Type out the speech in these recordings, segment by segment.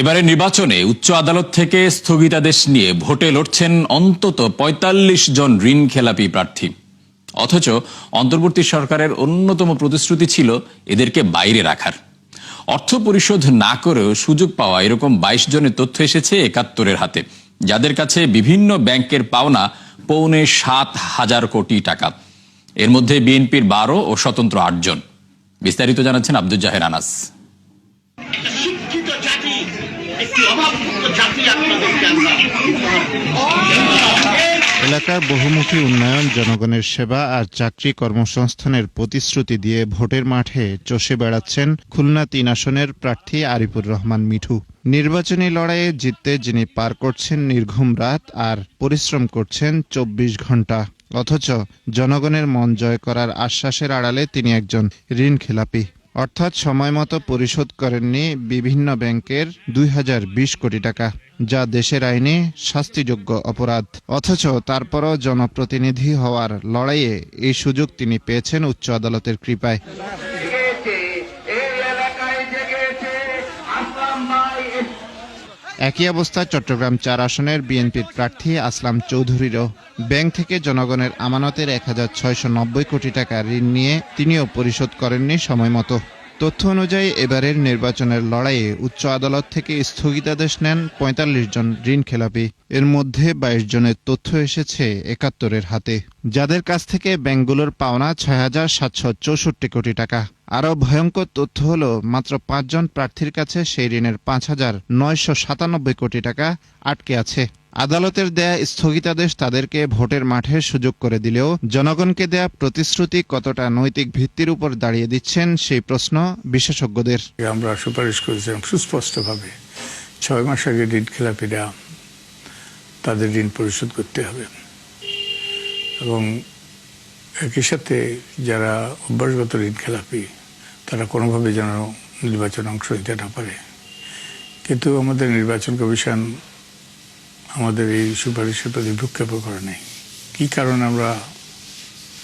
এবারে নির্বাচনে উচ্চ আদালত থেকে স্থগিতাদেশ নিয়ে ভোটে লড়ছেন অন্তত ৪৫ জন ঋণ খেলাপি প্রার্থী। অথচ অন্তর্বর্তী সরকারের অন্যতম প্রতিশ্রুতি ছিল এদেরকে বাইরে রাখার। অর্থ পরিশোধ না করেও সুযোগ পাওয়া এরকম বাইশ জনের তথ্য এসেছে একাত্তরের হাতে। যাদের কাছে বিভিন্ন ব্যাংকের পাওনা পৌনে সাত হাজার কোটি টাকা। এর মধ্যে বিএনপির বারো ও স্বতন্ত্র আটজন। বিস্তারিত জানাচ্ছেন আব্দুল জাহের আনাস। এলাকার বহুমুখী উন্নয়ন, জনগণের সেবা আর চাকরি কর্মসংস্থানের প্রতিশ্রুতি দিয়ে ভোটের মাঠে চষে বেড়াচ্ছেন খুলনা তিন আসনের প্রার্থী আরিফুর রহমান মিঠু। নির্বাচনী লড়াইয়ে জিততে যিনি পার করছেন নির্ঘুম রাত আর পরিশ্রম করছেন চব্বিশ ঘণ্টা অথচ জনগণের মন জয় করার আশ্বাসের আড়ালে তিনি একজন ঋণ খেলাপি। অর্থাৎ সময় মতো পরিশোধ করেননি বিভিন্ন ব্যাংকের দুই হাজার বিশ কোটি টাকা, যা দেশের আইনে শাস্তিযোগ্য অপরাধ। অথচ তারপরও জনপ্রতিনিধি হওয়ার লড়াইয়ে এই সুযোগ তিনি পেয়েছেন উচ্চ আদালতের কৃপায়। একই অবস্থা চট্টগ্রাম চার আসনের বিএনপির প্রার্থী আসলাম চৌধুরীরও। ব্যাংক থেকে জনগণের আমানতের এক হাজার ছয়শো নব্বই কোটি টাকা ঋণ নিয়ে তিনিও পরিশোধ করেননি সময় মতো। তথ্য অনুযায়ী এবারের নির্বাচনের লড়াইয়ে উচ্চ আদালত থেকে স্থগিতাদেশ নেন পঁয়তাল্লিশ জন ঋণ খেলাপি এর মধ্যে বাইশ জনের তথ্য এসেছে একাত্তরের হাতে। যাদের কাছ থেকে ব্যাংকগুলোর পাওনা ছয় হাজার সাতশো চৌষট্টি কোটি টাকা। আরও ভয়ঙ্কর তথ্য হল, মাত্র পাঁচজন প্রার্থীর কাছে সেই ঋণের পাঁচ হাজার নয়শো সাতানব্বই কোটি টাকা আটকে আছে। আদালতের দেয়া স্থগিতাদেশ তাদেরকে ভোটের মাঠে সুযোগ করে দিলেও জনগণকে দেয়া প্রতিশ্রুতি কতটা নৈতিক ভিত্তির উপর দাঁড়িয়ে দিচ্ছেন সেই প্রশ্ন বিশেষজ্ঞদের। আমরা সুপারিশ করেছিলাম সুস্পষ্টভাবে ছয় মাস আগে ঋণ খেলাপিরা তাদের ঋণ পরিশোধ করতে হবে। এবং একই সাথে যারা অভ্যাসগত ঋণ খেলাপি তারা কোনোভাবে যেন নির্বাচন অংশ নিতে না পারে। কিন্তু আমাদের নির্বাচন কমিশন আমাদের এই সুপারিশের প্রতি ভূক্ষেপ করে নেই কী কারণে আমরা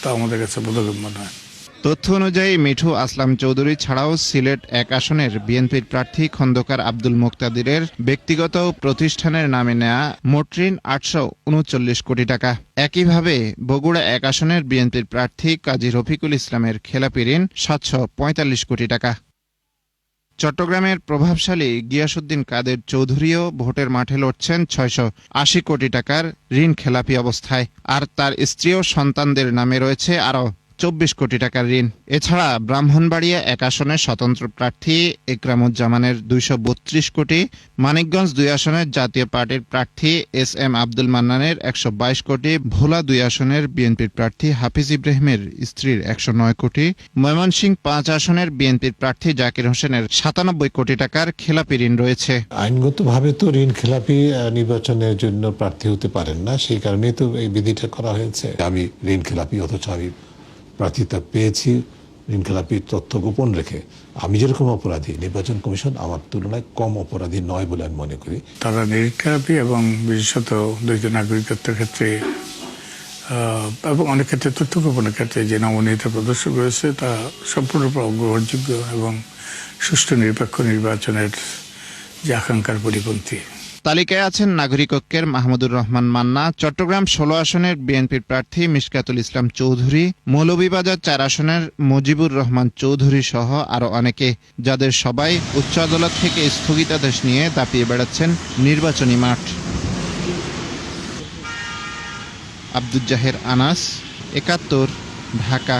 তা আমাদের কাছে বোধগম্য নয়? তথ্য অনুযায়ী, মিঠু আসলাম চৌধুরী ছাড়াও সিলেট এক আসনের বিএনপির প্রার্থী খন্দকার আব্দুল মুক্তাদিরের ব্যক্তিগত প্রতিষ্ঠানের নামে নেয়া মোট ঋণ আটশো উনচল্লিশ কোটি টাকা। একইভাবে, বগুড়া এক আসনের বিএনপির প্রার্থী কাজী রফিকুল ইসলামের খেলাপি ঋণ সাতশো পঁয়তাল্লিশ কোটি টাকা। চট্টগ্রামের প্রভাবশালী গিয়াসুদ্দিন কাদের চৌধুরীও ভোটের মাঠে লড়ছেন ছয়শো আশি কোটি টাকার ঋণ খেলাপি অবস্থায়। আর তার স্ত্রী ও সন্তানদের নামে রয়েছে আরও চব্বিশ কোটি টাকার ঋণ। এছাড়া ব্রাহ্মণবাড়িয়া এক আসনের স্বতন্ত্র প্রার্থী একরামুজ্জামানের দুইশো বত্রিশ কোটি মানিকগঞ্জ দুই আসনের জাতীয় পার্টির প্রার্থী এস এম আব্দুল মান্নানের একশো বাইশ কোটি ভোলা দুই আসনের বিএনপির প্রার্থী হাফিজ ইব্রাহিমের স্ত্রীর একশো নয় কোটি ময়মনসিংহ পাঁচ আসনের বিএনপির প্রার্থী জাকির হোসেনের সাতানব্বই কোটি টাকার খেলাপি ঋণ রয়েছে। আইনগতভাবে তো ঋণ খেলাপি নির্বাচনের জন্য প্রার্থী হতে পারেন না সেই কারণেই তো এই বিধিটা করা হয়েছে। আমি ঋণ খেলাপি অথচ আমি প্রার্থিতা পেয়েছি ঋণ খেলাপির তথ্য গোপন রেখে। আমি যেরকম অপরাধী, নির্বাচন কমিশন আমার তুলনায় কম অপরাধী নয় বলে আমি মনে করি। তারা নিরীক্ষাপী এবং বিশেষত দ্বৈত নাগরিকত্বের ক্ষেত্রে এবং অনেক ক্ষেত্রে তথ্য গোপনের ক্ষেত্রে যে নমনীয়তা প্রদর্শন করেছে তা সম্পূর্ণরূপে অগ্রহণযোগ্য এবং সুষ্ঠু নিরপেক্ষ নির্বাচনের যে আকাঙ্ক্ষার পরিপন্থী। তালিকায় আছেন নাগরিকক্ষের মাহমুদুর রহমান মান্না, চট্টগ্রাম ষোলো আসনের বিএনপির প্রার্থী মিশকাতুল ইসলাম চৌধুরী, মৌলভীবাজার চার আসনের মুজিবুর রহমান চৌধুরী সহ আরও অনেকে, যাদের সবাই উচ্চ আদালত থেকে স্থগিতাদেশ নিয়ে দাপিয়ে বেড়াচ্ছেন নির্বাচনী মাঠ। আব্দুল জাহের আনাস, একাত্তর, ঢাকা।